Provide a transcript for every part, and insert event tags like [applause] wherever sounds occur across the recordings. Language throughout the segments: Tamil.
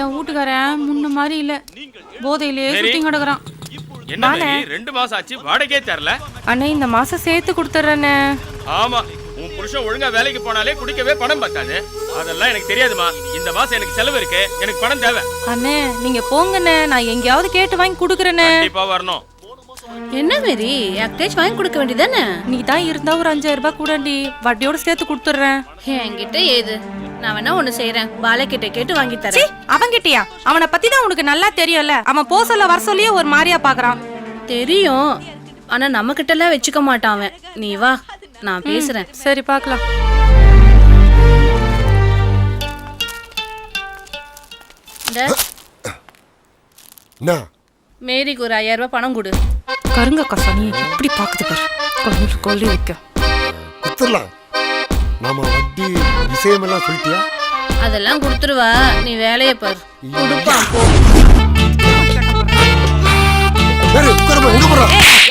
என் வீட்டுக்காரன் முன்ன மாதிரி இல்ல. போதையிலேயே. சுத்தி கிடக்குறான். என்ன ரெண்டு மாசம் ஆச்சு வாடகையே தரல அண்ணே இந்த மாசம் சேர்த்து கொடுத்துட்றேண்ணே ஆமா உன் புருஷன் ஒழுங்கா வேலைக்கு போனாலே குடிக்கவே பணம் பத்தாது. அதெல்லாம் எனக்கு தெரியாதுமா. இந்த மாசம் எனக்கு செலவு இருக்கு. எனக்கு பணம் தேவை. அண்ணே நீங்க போங்கண்ணே. நான் எங்கேயாவது கேட்டு வாங்கி கொடுக்குறேண்ணே கண்டிப்பா வரணும். என்ன மேரி? யார்கிட்டயாச்சும் வாங்கி கொடுக்க வேண்டியதானே நீ தான் இருந்தா ஒரு அஞ்சாயிரம் ரூபாய் கூடண்டி. வட்டியோட சேர்த்து கொடுத்துட்றேன். என்கிட்ட ஏது? நான் வேணா ஒண்ணு செய்யறேன் பாலகிட்ட கேட்டு வாங்கி தரேன். அவன்கிட்டயா? அவனை பத்தி தான் உனக்கு நல்லா தெரியும்ல. அவன் போ சொல்ல வர சொல்லியே ஒரு மாதிரியா பாக்குறான். தெரியும். ஆனா நம்ம கிட்ட எல்லாம் வச்சுக்க மாட்டான் அவன். நீ வா நான் பேசுறேன். சரி பார்க்கலாம் இந்த என்ன? மேரிக்கு ஒரு ஐயாயிரம் ரூபாய் பணம் கொடு. கருங்க கசானி எப்படி பாக்குது பாரு. கொல்லி கொல்லி வைக்க. குத்துடலாம். நாம வட்டி விஷயமெல்லாம் சொல்லிட்டியா? அதெல்லாம் கொடுத்துருவா. நீ வேலையை பாரு. கொடுப்பான் போ.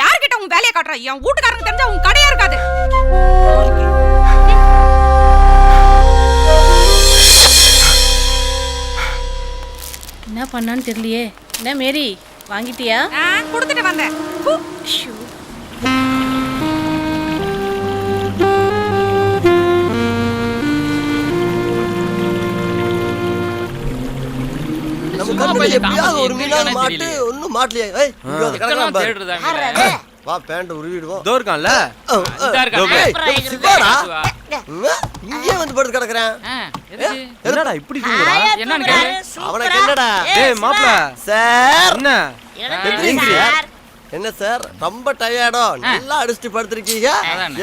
யார்கிட்ட உன் வேலையை காட்டுற? என் வீட்டுக்காரங்க தெரிஞ்சா உன் கடையா இருக்காது. என்ன பண்ணான்னு தெரியலையே. என்ன மேரி வாங்கிட்டியா? கொடுத்துட்டு வந்தேன். நம்ம கண்ணுல எப்படியாவது ஒரு மீனாவது மாட்டு ஒண்ணும் மாட்டலையே ஏய் கிடக்குறான் பாரு. வா பேண்ட் உருவிடுவோம். இதோ இருக்கான்ல? சிவாடா இங்கே வந்து படுத்து கிடக்குறேன். என்னடா இப்படி தூங்குறான் என்னன்னு கேளு. அவனுக்கு என்னடா? டேய் மாப்ள சார். என்ன? எப்படிங்கிறியா? என்ன சார்? ரொம்ப டயர்டோ நல்லா அடிச்சுட்டு படுத்திருக்கீங்க?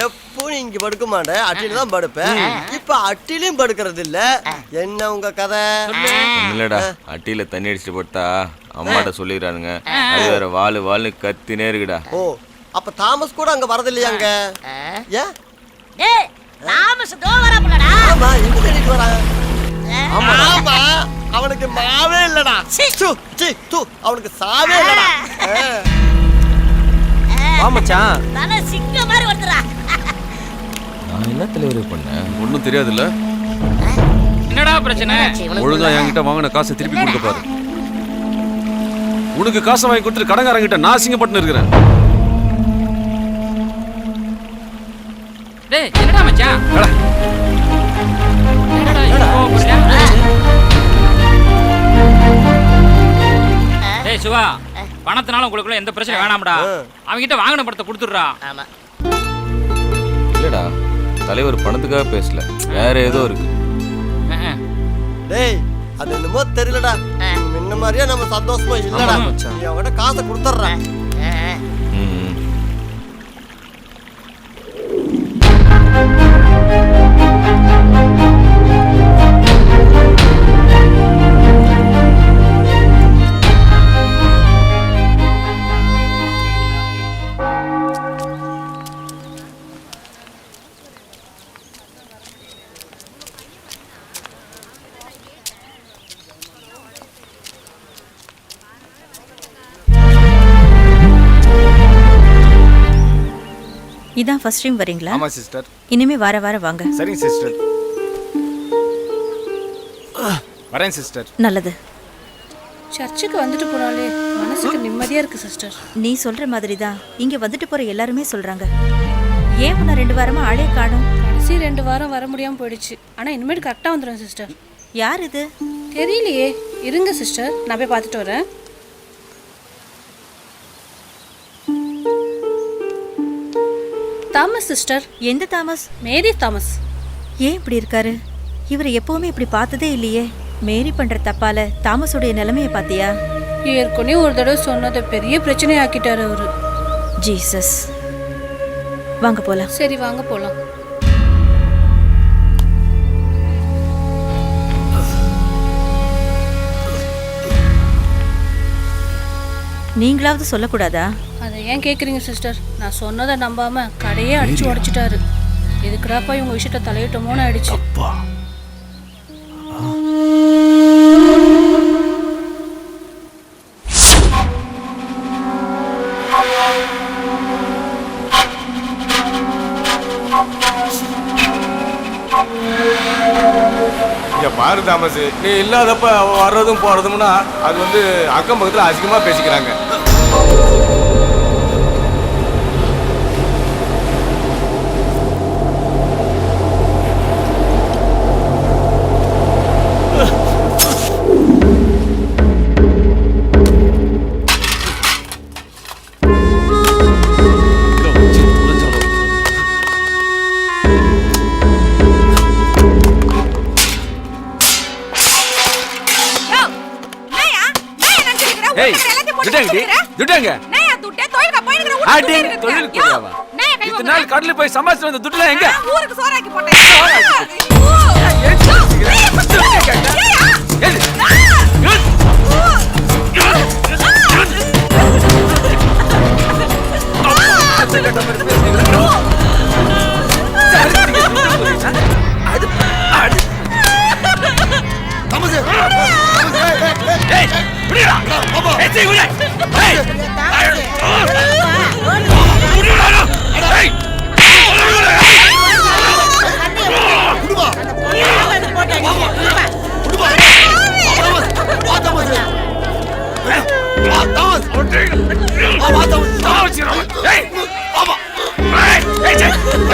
எப்போ நீ இங்க படுக்க மாட்டேன் அட்டில தான் படுப்பேன். இப்ப அட்டிலையும் படுக்கிறது இல்ல என்ன உங்க கதை? இல்லடா அட்டியில தண்ணி அடிச்சுட்டு போட்டா அம்மாட்ட சொல்லிடுறானுங்க. அது வேற வாழு வாழு கத்தினே இருக்குடா. ஓ அப்ப தாமஸ் கூட அங்க வரது இல்லையாங்க ஏன் டேய் தாமஸ் தோ வரப்பலடா ஆமா தேடிட்டு அவனுக்கு மாவே இல்லடா. சீ. சீ தூ அவனுக்கு சாவே இல்லடா. ஆ. வா [laughs] மச்சான். தல சிங்க மாதிரி வந்துடா நான் என்ன தலைவர் பண்ணேன்? ஒன்றும் தெரியாதுல்ல. என்னடா பிரச்சனை? ஒழுங்கா என்கிட்ட வாங்கின காசை திருப்பி கொடுக்க பாரு. உனக்கு காசை வாங்கி கொடுத்துட்டு கடங்காரங்கிட்ட நான் அசிங்கப்பட்டு இருக்கிறேன். டேய் என்னடா மச்சான்? என்னடா? டேய் சிவா. பணத்தினால உங்களுக்குள்ள எந்த பிரச்சனை வேணாம்டா. அவன்கிட்ட வாங்கின படத்தை கொடுத்துடுறா. ஆமா. இல்லடா தலைவர் பணத்துக்காக பேசல. வேற ஏதோ இருக்கு. டேய் அது என்னமோ தெரியலடா. முன்ன மாதிரியே நம்ம சந்தோஷமா இல்லடா. நீ அவன்கிட்ட காசை கொடுத்துட்றேன் ம், ம். இதான் ஃபர்ஸ்ட் டைம் வரீங்களா? ஆமா சிஸ்டர் இனிமே வார வாரம் வாங்க. சரிங்க சிஸ்டர் வரேன் சிஸ்டர் நல்லது. சர்ச்சுக்கு வந்துட்டு போனாலே மனசுக்கு நிம்மதியா இருக்கு சிஸ்டர் நீ சொல்ற மாதிரி தான் இங்க வந்துட்டு போற எல்லாருமே சொல்றாங்க. ஏன் உன்னை ரெண்டு வாரமா ஆளே காணும்? கடைசி ரெண்டு வாரம் வர முடியாம போயிடுச்சு. ஆனா இனிமேல் கரெக்டா வந்துடும் சிஸ்டர் யார் இது? தெரியலையே. இருங்க சிஸ்டர் நான் போய் பார்த்துட்டு வரேன். சிஸ்டர். எந்த தாமஸ்? மேரி தாமஸ். ஏன் இப்படி இருக்காரு? இவர் எப்பவுமே இப்படி பார்த்ததே இல்லையே. மேரி பண்ற தப்பால தாமஸுடைய நிலைமைய பாத்தியா ஏற்கனவே ஒரு தடவை சொன்னதை பெரிய பிரச்சனை ஆக்கிட்டாரு அவரு. ஜீசஸ். வாங்க போலாம். சரி வாங்க போலாம். நீங்களாவது சொல்லக்கூடாதா? அதை ஏன் கேட்குறீங்க சிஸ்டர் நான் சொன்னதை நம்பாம கடையே அடிச்சு உடைச்சிட்டாரு. எதுக்குடாப்பா இவங்க விஷயத்த தலையிட்டோமோன்னு ஆயிடுச்சு. இங்க பாரு தாமஸ் நீ இல்லாதப்ப வர்றதும் போறதும்னா அது வந்து அக்கம் பக்கத்துல அசிங்கமா பேசிக்கிறாங்க. துட்டாங்க ஆட்டி தொழில் புரியாவா இத்தனை நாள் கடலுக்கு போய் சமாளிச்சு வந்த துட்டுலாம் எங்க ஊருக்கு சோறாக்கி போட்டேன் ஏய், தமசு தமசு, ஏய், ஏய், ஏய்.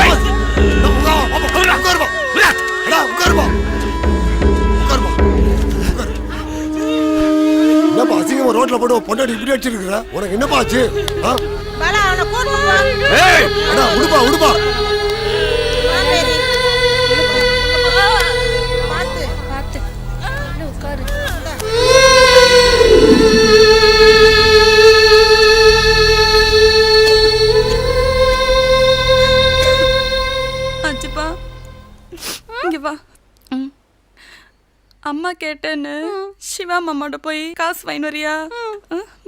ஏய், போட்டு பொண்டாட்டி இப்படி அடிச்சிருக்கிற. உனக்கு என்னப்பா ஆச்சு? ஆ? ஏய், அடா உடுப்பா உடுப்பா. அம்மா கேட்டேன்னு. சிவா மாமாட்ட போய் காசு வாங்கி வரியா?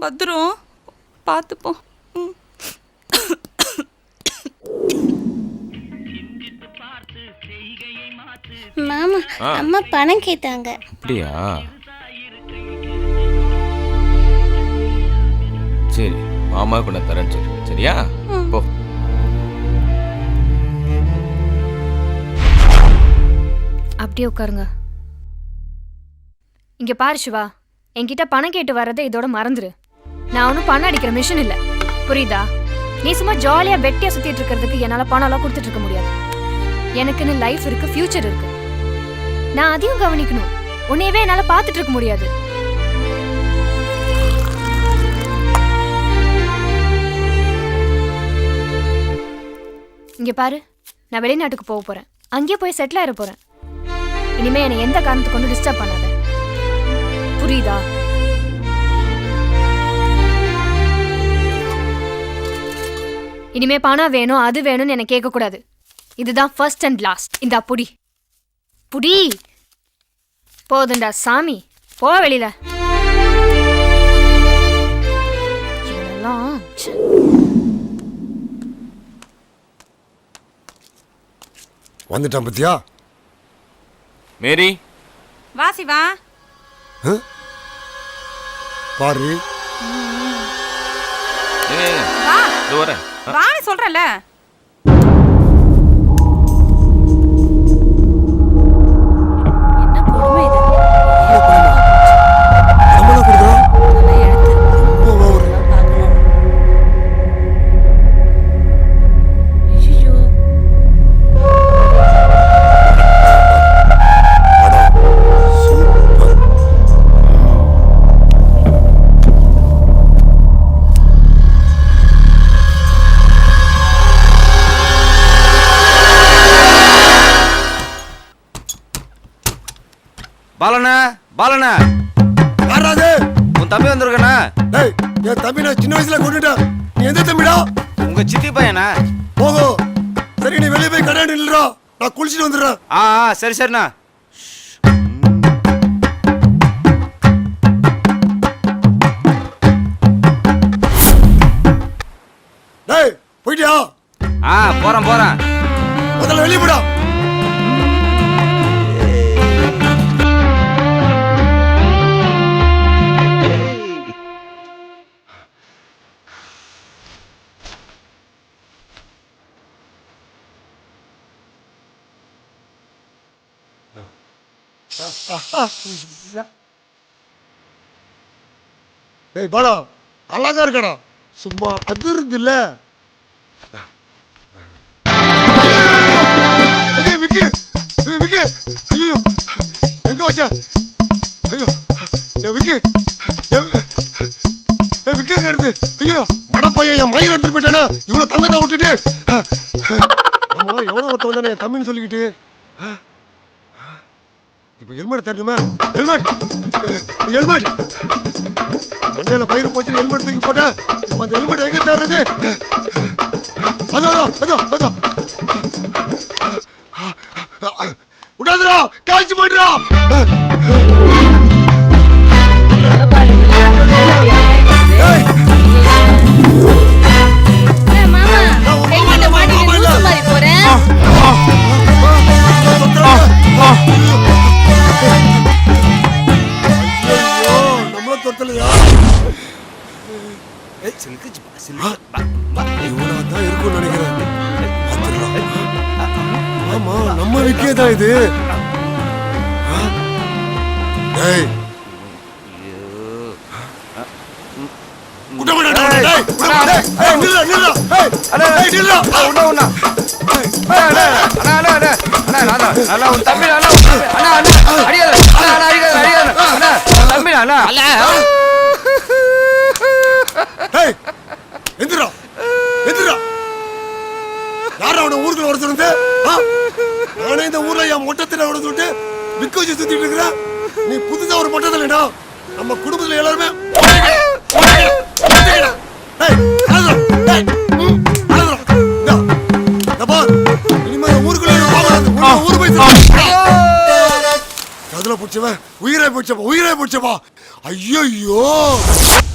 பத்திரம். பார்த்துப்போம். ம். மாமா அம்மா பணம் கேட்டாங்க. அப்படியா? சரி மாமாவுக்கு நான் தரேன்னு சொல்லு சரியா? போ. அப்படியே உட்காருங்க. இங்க பாரு சிவா. என்கிட்ட பணம் கேட்டு வர்றதை இதோட மறந்துரு. நான் ஒன்றும் பணம் அடிக்கிற மிஷின் இல்லை. புரியுதா? நீ சும்மா ஜாலியா வெட்டியா சுத்திட்டு இருக்கிறதுக்கு என்னால பணம் எல்லாம் கொடுத்துட்டு இருக்க முடியாது. எனக்குன்னு லைஃப் இருக்கு ஃபியூச்சர் இருக்கு. நான் அதையும் கவனிக்கணும். உன்னையவே என்னால பார்த்துட்டு இருக்க முடியாது. இங்க பாரு. நான் வெளிநாட்டுக்கு போக போறேன். அங்கேயே போய் செட்டில் ஆயிட போறேன். இனிமே என்னை எந்த காரணத்துக்கு கொண்டு டிஸ்டர்ப் பண்ணாத. புரியுதா? இனிமே பணம் வேணும் அது வேணும்னு எனக்கு கேட்க கூடாது இதுதான் ஃபர்ஸ்ட் அண்ட் லாஸ்ட் இந்த புடி. புடி! போதுண்டா சாமி. போ வெளியில. வந்துட்டான் பத்தியா? மேரி. வா சிவா. பாரு. ஏய், இதோ வரேன். ஆ, வான்னு சொல்றல பாலண்ணா பாலண்ணா. யாராது உன் தம்பி வந்திருக்கண்ணா டேய் என் தம்பி நான் சின்ன வயசுல கொண்டுட்டேன் நீ எந்த தம்பிடா? உங்க சித்தி பையனா? போகோ. சரி நீ வெளியே போய் கடை நில்லுடா நான் குளிச்சுட்டு வந்துடுறேன். ஆ ஆ, சரி சரிண்ணா. டேய் போயிட்டியா? ஆ போறேன் போறேன். முதல்ல வெளியே போடா. ஏய் பாலா அழகா இருக்கடா. சும்மா அதிர்ந்து இல்ல. விக்கி. விக்கி. ஐயோ. எங்க வச்ச? ஹெல்மெட் மண்டையில பயிர் போச்சு ஹெல்மெட் தூக்கி போட்டேன் அந்த ஹெல்மெட் எங்க தர்றது? அதோ அதோ அதோ விடாதுடா காய்ச்சி போயிடுறா. இவ்வளவு தான் இருக்கும்னு நினைக்கிறேன். ஆமா நம்ம விக்கே தான் இது? டேய். விட மாட்டேன், டேய், டேய், விட மாட்டேன். டேய், நில்லுடா, நில்லுடா. டேய், எந்திரா எந்திரா. யார் அவனை ஊருக்குள்ள ஒருத்தர் சொன்னது நானே இந்த ஊர்ல என் மொட்டத்தில் அவனை சொல்லிட்டு விக்க வச்சு சுத்திட்டு இருக்கிறேன். நீ புதுசா ஒரு மொட்டத்தில் நம்ம குடும்பத்துல எல்லாருமே போய் உயிரை பிடிச்சப்பா உயிரை பிடிச்சப்பா ஐயோ